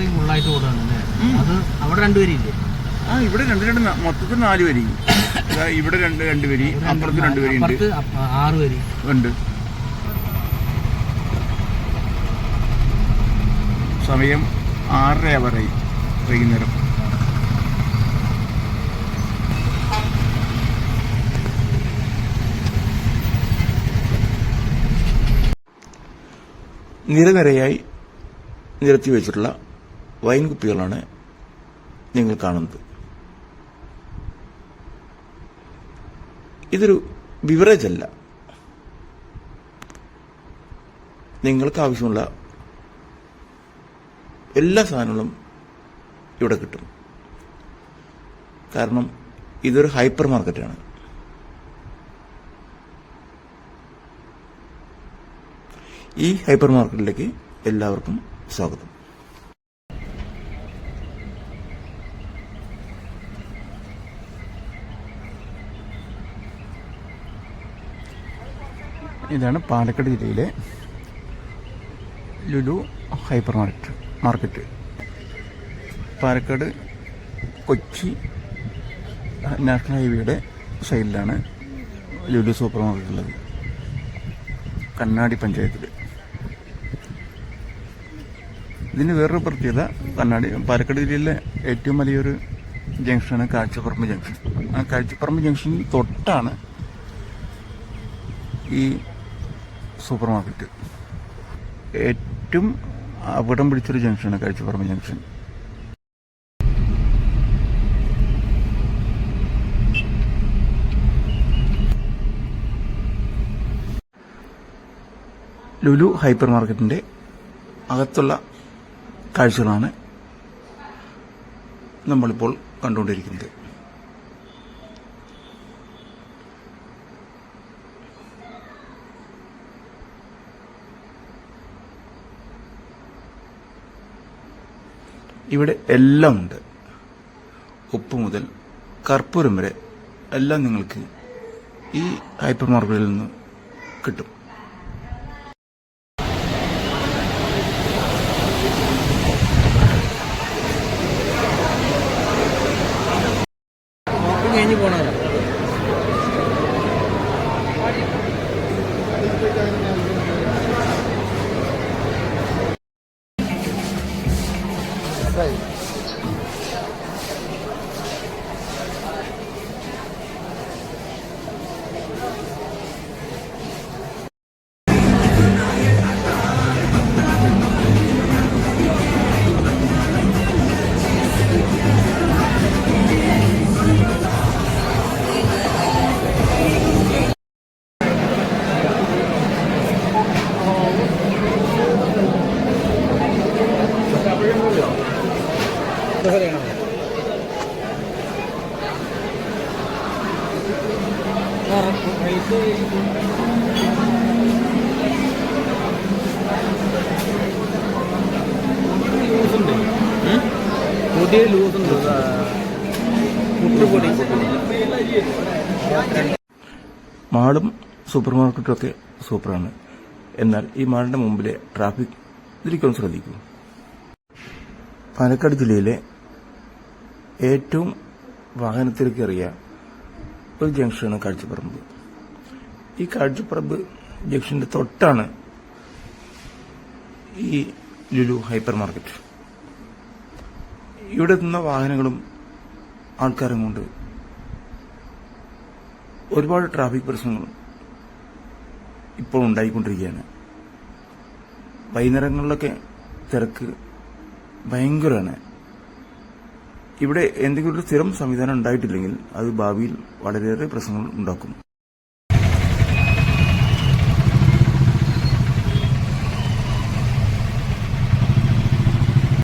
ഭാഗം ഫുള്ളായിട്ട് ഓടാണ് അത് അവിടെ രണ്ടുപേരില്ലേ ആ ഇവിടെ രണ്ട് രണ്ട് മൊത്തത്തിൽ നാല് വരി. ഇവിടെ രണ്ട് രണ്ട് വരി അപ്പുറത്ത് രണ്ട് വരി ഉണ്ട്. ആറ് വരി. ഉണ്ട്. സമയം ആറര വരെ വൈകുന്നേരം. നിരനിരയായി നിരത്തി വെച്ചിട്ടുള്ള വൈൻ കുപ്പികളാണ് നിങ്ങൾ കാണുന്നത്. ഇതൊരു ബിവറേജ് അല്ല നിങ്ങൾക്ക് ആവശ്യമുള്ള എല്ലാ സാധനങ്ങളും ഇവിടെ കിട്ടും. കാരണം ഇതൊരു ഹൈപ്പർ മാർക്കറ്റാണ്. ഈ ഹൈപ്പർ മാർക്കറ്റിലേക്ക് എല്ലാവർക്കും സ്വാഗതം. ഇതാണ് പാലക്കാട് ജില്ലയിലെ Lulu hyper market market. Palakkad Kochi national ഹൈവേയുടെ സൈഡിലാണ് ലുലു സൂപ്പർ മാർക്കറ്റ് ഉള്ളത്. കണ്ണാടി പഞ്ചായത്തിൽ ഇതിന് വേറൊരു പ്രത്യേകത കണ്ണാടി പാലക്കാട് ജില്ലയിലെ ഏറ്റവും വലിയൊരു ജംഗ്ഷനാണ് കാഴ്ചപ്പറമ്പ് ജംഗ്ഷൻ. ആ കാഴ്ചപ്പറമ്പ് ജംഗ്ഷൻ തൊട്ടാണ് ഈ സൂപ്പർ മാർക്കറ്റ് ഏറ്റവും അപകടം പിടിച്ചൊരു ജംഗ്ഷനാണ് കാഴ്ചപ്പറമ്പ് ജംഗ്ഷൻ. ലുലു ഹൈപ്പർ മാർക്കറ്റിന്റെ അകത്തുള്ള കാഴ്ചകളാണ് നമ്മളിപ്പോൾ കണ്ടുകൊണ്ടിരിക്കുന്നത്. ഇവിടെ എല്ലാം ഉണ്ട്. ഉപ്പ് മുതൽ കർപ്പൂരം വരെ എല്ലാം നിങ്ങൾക്ക് ഈ ഹൈപ്പർ മാർക്കറ്റിൽ നിന്ന് കിട്ടും. ലൂസുണ്ട്. ലൂസ് ഉണ്ട് മുട്ടുപൊടി മാളും സൂപ്പർ മാർക്കറ്റും ഒക്കെ സൂപ്പറാണ്. എന്നാൽ ഈ മാളിന്റെ മുമ്പിലെ ട്രാഫിക് ഇതിലേക്കൊന്ന് ശ്രദ്ധിക്കൂ. പാലക്കാട് ജില്ലയിലെ ഏറ്റവും വാഹനത്തിലേക്കേറിയ ഒരു ജംഗ്ഷനാണ് കാഴ്ചപ്പറമ്പ്. ഈ കാഴ്ചപ്പറമ്പ് ജംഗ്ഷന്റെ തൊട്ടാണ് ഈ ലുലു ഹൈപ്പർ മാർക്കറ്റ്. ഇവിടെ എത്തുന്ന വാഹനങ്ങളും ആൾക്കാരും കൊണ്ട് ഒരുപാട് ട്രാഫിക് പ്രശ്നങ്ങൾ ഇപ്പോൾ ഉണ്ടായിക്കൊണ്ടിരിക്കുകയാണ്. വൈകുന്നേരങ്ങളിലൊക്കെ തിരക്ക് ഭയങ്കരമാണ്. ഇവിടെ എന്തെങ്കിലും ഒരു സ്ഥിരം സംവിധാനം ഉണ്ടായിട്ടില്ലെങ്കിൽ അത് ഭാവിയിൽ വളരെയേറെ പ്രശ്നങ്ങൾ ഉണ്ടാക്കും.